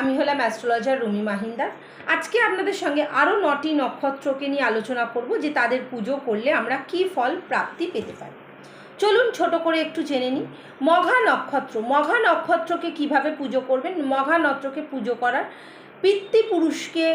আমি হলাম অ্যাস্ট্রোলজার রুমি মাহিন্দা আজকে আপনাদের সঙ্গে আরও নটি নক্ষত্রকে নিয়ে আলোচনা করব যে তাদের পুজো করলে আমরা কি ফল প্রাপ্তি পেতে পারি। চলুন ছোট করে একটু জেনে নিই। মঘা নক্ষত্র। মঘা নক্ষত্রকে কীভাবে পুজো করবেন? মঘা নক্ষত্রকে পুজো করার পিতৃপুরুষকে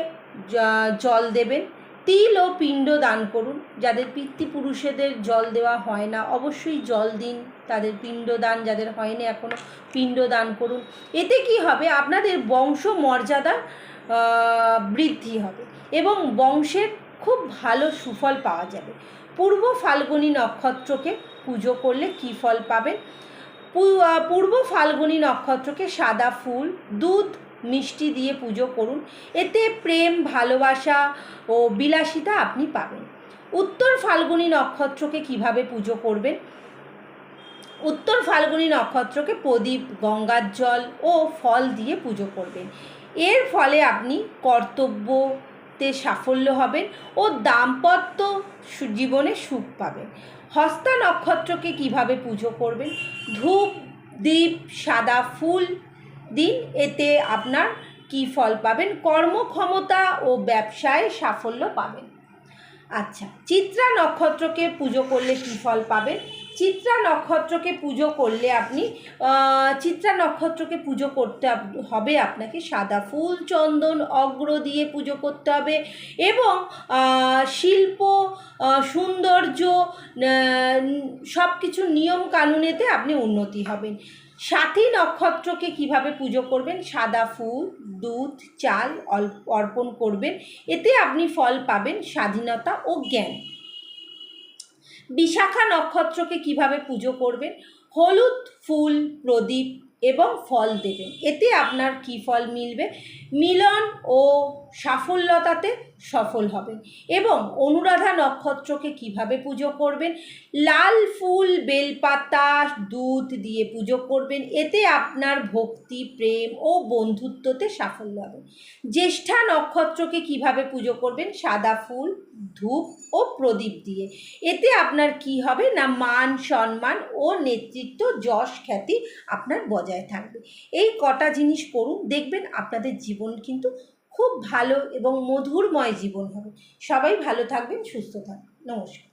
জল দেবেন। তিল ও পিণ্ড দান করুন। যাদের পিতৃপুরুষেদের জল দেওয়া হয় না, অবশ্যই জল দিন। তাদের পিণ্ড দান, যাদের হয়নি এখনও পিণ্ড দান করুন। এতে কি হবে? আপনাদের বংশ মর্যাদা বৃদ্ধি হবে এবং বংশের খুব ভালো সুফল পাওয়া যাবে। পূর্ব ফাল্গুনী নক্ষত্রকে পুজো করলে কী ফল পাবেন? পূর্ব ফাল্গুনী নক্ষত্রকে সাদা ফুল, দুধ, মিষ্টি দিয়ে পুজো করুন। এতে প্রেম, ভালোবাসা ও বিলাসিতা আপনি পাবেন। উত্তর ফাল্গুনী নক্ষত্রকে কীভাবে পুজো করবেন? উত্তর ফাল্গুনী নক্ষত্রকে প্রদীপ, গঙ্গার জল ও ফল দিয়ে পুজো করবেন। এর ফলে আপনি কর্তব্যতে সাফল্য হবেন ও দাম্পত্য জীবনে সুখ পাবেন। হস্তা নক্ষত্রকে কীভাবে পুজো করবেন? ধূপ, দীপ, সাদা ফুল দিন, এতে আপনার কি ফল পাবেন? কর্মক্ষমতা ও ব্যবসায় সাফল্য পাবেন। আচ্ছা চিত্রা নক্ষত্রকে পুজো করলে কী ফল পাবেন? চিত্রা নক্ষত্রকে পুজো করলে আপনি চিত্রা নক্ষত্রকে পুজো করতে হবে আপনাকে সাদা ফুল, চন্দন, অগ্র দিয়ে পুজো করতে হবে এবং শিল্প সৌন্দর্য সব কিছু নিয়ম কানুনেতে আপনি উন্নতি হবেন। সাথী নক্ষত্রকে কীভাবে পুজো করবেন? সাদা ফুল, দুধ, চাল অর্পণ করবেন। এতে আপনি ফল পাবেন, স্বাধীনতা ও জ্ঞান। বিশাখা নক্ষত্রকে কীভাবে পুজো করবেন? হলুদ ফুল, প্রদীপ এবং ফল দেবেন এতে আপনার কি ফল মিলবে? মিলন ও সাফল্যতাতে সফল হবেন এবং অনুরাধা নক্ষত্রকে কীভাবে পুজো করবেন? লাল ফুল, বেলপাতা, দুধ দিয়ে পুজো করবেন। এতে আপনার ভক্তি, প্রেম ও বন্ধুত্বতে সাফল্য হবে। জ্যেষ্ঠা নক্ষত্রকে কীভাবে পুজো করবেন? সাদা ফুল, ধূপ ও প্রদীপ দিয়ে। এতে আপনার কি হবে? না মান, সম্মান ও নেতৃত্ব, যশ, খ্যাতি আপনার বজায় থাকবে। এই কটা জিনিস করুন দেখবেন আপনাদের জীবন কিন্তু খুব ভালো এবং মধুরময় জীবন হবে। সবাই ভালো থাকবেন, সুস্থ থাকবেন। নমস্কার।